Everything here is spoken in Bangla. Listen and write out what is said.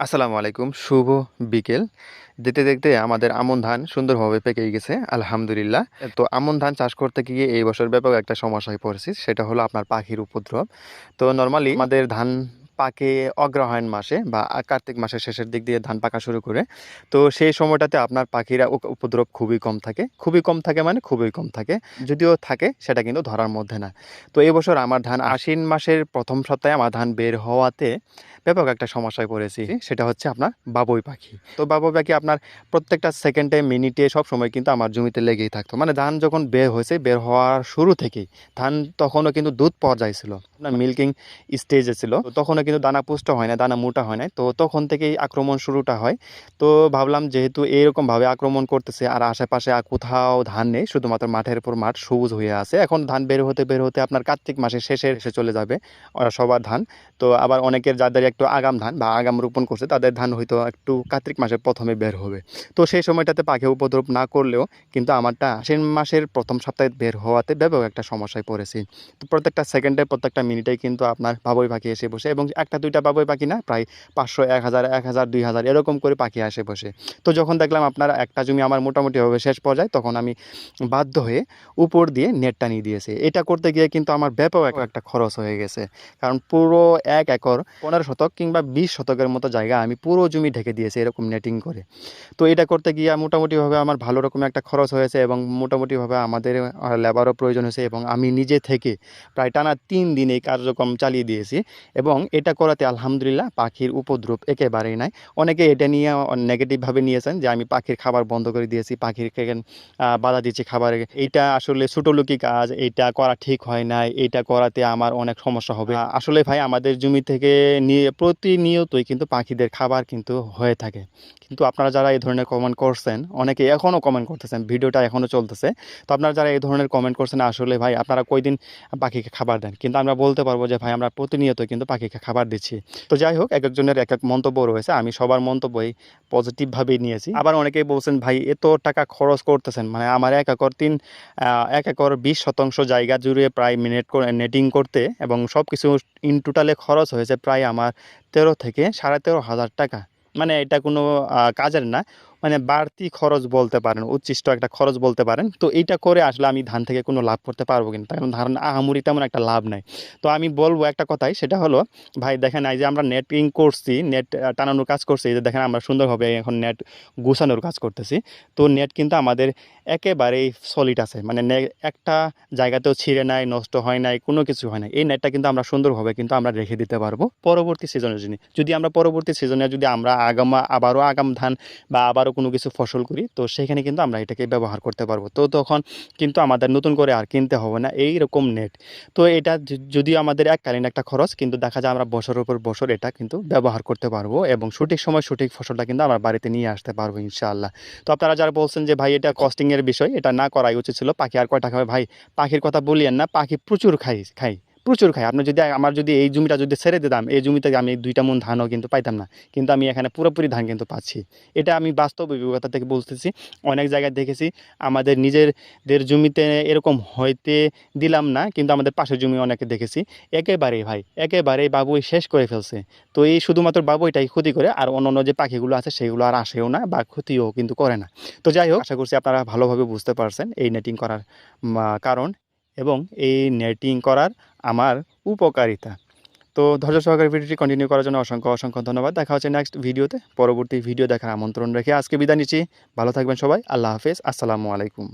আসসালামু আলাইকুম, শুভ বিকেল। দেখতে দেখতে আমাদের আমন ধান সুন্দরভাবে পেকে গেছে, আলহামদুলিল্লাহ। তো আমন ধান চাষ করতে গিয়ে এই বছর ব্যাপক একটা সমস্যায় পড়েছি, সেটা হলো আপনার পাখির উপদ্রব। তো নর্মালি আমাদের ধান পাকে অগ্রহায়ণ মাসে বা কার্তিক মাসের শেষের দিক দিয়ে ধান পাকা শুরু করে। তো সেই সময়টাতে আপনার পাখিরা উপদ্রব খুবই কম থাকে। খুবই কম থাকে মানে খুবই কম থাকে। যদিও থাকে, সেটা কিন্তু ধরার মধ্যে না। তো এই বছর আমার ধান আশ্বিন মাসের প্রথম সপ্তাহে আমার ধান বের হওয়াতে ব্যাপক একটা সমস্যায় পড়েছি। সেটা হচ্ছে আপনার বাবুই পাখি। তো বাবুই পাখি আপনার প্রত্যেকটা সেকেন্ডে, মিনিটে সব সময় কিন্তু আমার জমিতে লেগেই থাকতো। মানে ধান যখন বের হয়েছে, বের হওয়ার শুরু থেকেই ধান তখনও কিন্তু দুধ পর্যায়ে ছিল মিল্কিং স্টেজে ছিল। তখনও কিন্তু দানা পুষ্ট হয় না, দানা মোটা হয় না। তো তখন থেকেই আক্রমণ শুরুটা হয়। তো ভাবলাম যেহেতু এইরকমভাবে আক্রমণ করতেছে আর আশেপাশে আর কোথাও ধান নেই, শুধুমাত্র মাঠের উপর মাঠ সবুজ হয়ে আছে। এখন ধান বের হতে বের হতে আপনার কার্তিক মাসের শেষে এসে চলে যাবে সবার ধান। তো আবার অনেকের যাদের একটু আগাম ধান বা আগাম রোপণ করছে, তাদের ধান হয়তো একটু কার্তিক মাসের প্রথমে বের হবে। তো সেই সময়টাতে পাখি উপদ্রব না করলেও কিন্তু আমারটা আশ্বিন মাসের প্রথম সপ্তাহে বের হওয়াতে ব্যাপক একটা সমস্যায় পড়েছি। তো প্রত্যেকটা সেকেন্ডে প্রত্যেকটা মিনিটেই কিন্তু আপনার বাবুই পাখি এসে বসে এবং একটা দুইটা বাবুই পাখি না? প্রায় পাঁচশো, এক হাজার এক হাজার, দুই হাজার এরকম করে পাখি আসে বসে। তো যখন দেখলাম আপনার একটা জমি আমার মোটামুটিভাবে শেষ পর্যায়ে, তখন আমি বাধ্য হয়ে উপর দিয়ে নেটটা নিয়ে দিয়েছি। এটা করতে গিয়ে কিন্তু আমার ব্যাপক একটা খরচ হয়ে গেছে। কারণ পুরো এক একর, পনেরো শতক কিংবা বিশ শতকের মতো জায়গা আমি পুরো জমি ঢেকে দিয়েছি এরকম নেটিং করে। তো এটা করতে গিয়ে মোটামুটিভাবে আমার ভালো রকম একটা খরচ হয়েছে এবং মোটামুটিভাবে আমাদের লেবারও প্রয়োজন হয়েছে এবং আমি নিজে থেকে প্রায় টানা তিন দিন এই কার্যক্রম চালিয়ে দিয়েছি এবং এটা করাতে আলহামদুলিল্লাহ পাখির উপদ্রব একেবারেই নাই। অনেকে এটা নিয়ে নেগেটিভভাবে নিয়েছেন যে, আমি পাখির খাবার বন্ধ করে দিয়েছি, পাখির বাধা দিচ্ছি খাবারে এইটা আসলে ছোটোলুকি কাজ এইটা করা ঠিক হয় নাই এইটা করাতে আমার অনেক সমস্যা হবে। আসলে ভাই, আমাদের জমি থেকে নিয়ে প্রতিনিয়তই কিন্তু পাখিদের খাবার কিন্তু হয়ে থাকে। কিন্তু আপনারা যারা এই ধরনের কমেন্ট করছেন, অনেকে এখনও কমেন্ট করতেছেন, ভিডিওটা এখনও চলতেছে। তো আপনারা যারা এই ধরনের কমেন্ট করছেন, আসলে ভাই, আপনারা কয়দিন পাখিকে খাবার দেন? কিন্তু আমরা বলতে পারব যে, ভাই, আমরা প্রতিনিয়ত কিন্তু পাখিকে খাবার দিচ্ছি। তো যাই হোক এক একজনের এক এক মন্তব্য রয়েছে। আমি সবার মন্তব্যই পজিটিভভাবেই নিয়েছি। আবার অনেকেই বলছেন, ভাই, এত টাকা খরচ করতেছেন। মানে আমার এক একর তিন এক একর বিশ শতাংশ জায়গা জুড়ে প্রায় করে নেটিং করতে এবং সব কিছু ইন টোটালে খরচ হয়েছে প্রায় আমার তেরো থেকে সাড়ে তেরো হাজার টাকা। মানে এটা কোনো কাজের না। মানে বাড়তি খরচ বলতে পারেন, উচ্ছিষ্ট একটা খরচ বলতে পারেন, তো এইটা করে আসলে আমি ধান থেকে কোনো লাভ করতে পারব কিন্তু কারণ ধান আহামরি তেমন একটা লাভ নাই। তো আমি বলব একটা কথাই, সেটা হলো, ভাই দেখেন এই যে আমরা নেটিং করছি নেট টানানোর কাজ করছি যে দেখেন আমরা সুন্দরভাবে এখন নেট গুছানোর কাজ করতেছি। তো নেট কিন্তু আমাদের একেবারেই সলিড আছে মানে নে- একটা জায়গাতেও ছিঁড়ে নাই, নষ্ট হয় নাই, কোনো কিছু হয় নাই। এই নেটটা কিন্তু আমরা সুন্দরভাবে কিন্তু আমরা রেখে দিতে পারব পরবর্তী সিজনের জন্য। যদি আমরা পরবর্তী সিজনে যদি আমরা আগাম, আবারও আগাম ধান বা আবারও কোনো কিছু ফসল করি, তো সেখানে কিন্তু আমরা এটাকে ব্যবহার করতে পারব। তো তখন কিন্তু আমাদের নতুন করে আর কিনতে হবে না এই রকম নেট তো এটা য- যদিও আমাদের এককালীন একটা খরচ, কিন্তু দেখা যায় আমরা বছরের উপর বছর এটা কিন্তু ব্যবহার করতে পারব এবং সঠিক সময় সঠিক ফসলটা কিন্তু আমরা বাড়িতে নিয়ে আসতে পারব, ইনশাআল্লাহ। তো আপনারা যারা বলছেন যে, ভাই, এটা কস্টিংয়ের বিষয়, এটা না করাই উচিত ছিল, পাখি আর কয়টা খাবে? ভাই, পাখির কথা বলিয়েন না, পাখি প্রচুর খাই খাই প্রচুর খাই। আপনি যদি আমার যদি এই জমিটা যদি ছেড়ে দিতাম, এই জমিতে আমি দুইটা মন ধানও কিন্তু পাইতাম না। কিন্তু আমি এখানে পুরোপুরি ধান কিন্তু পাচ্ছি। এটা আমি বাস্তব অভিজ্ঞতা থেকে বলতেছি। অনেক জায়গায় দেখেছি, আমাদের নিজেদের জমিতে এরকম হইতে দিলাম না, কিন্তু আমাদের পাশের জমি অনেকে দেখেছি। একেবারেই ভাই, একেবারেই বাবুই শেষ করে ফেলছে। তো এই শুধুমাত্র বাবুইটাই ক্ষতি করে, আর অন্য অন্য যে পাখিগুলো আছে, সেগুলো আর আসেও না, বা ক্ষতিও কিন্তু করে না। তো যাই হোক, আশা করছি আপনারা ভালোভাবে বুঝতে পারছেন এই নেটিং করার কারণ। এবং এই নেটিং করার আমার উপকারিতা। তো ধৈর্য সহকারে ভিডিওটি কন্টিনিউ করার জন্য অসংখ্য অসংখ্য ধন্যবাদ। দেখা হচ্ছে নেক্সট ভিডিওতে পরবর্তী ভিডিও দেখার আমন্ত্রণ রেখে আজকে বিদায় নিচ্ছি। ভালো থাকবেন সবাই। আল্লাহ হাফেজ। আসসালামু আলাইকুম।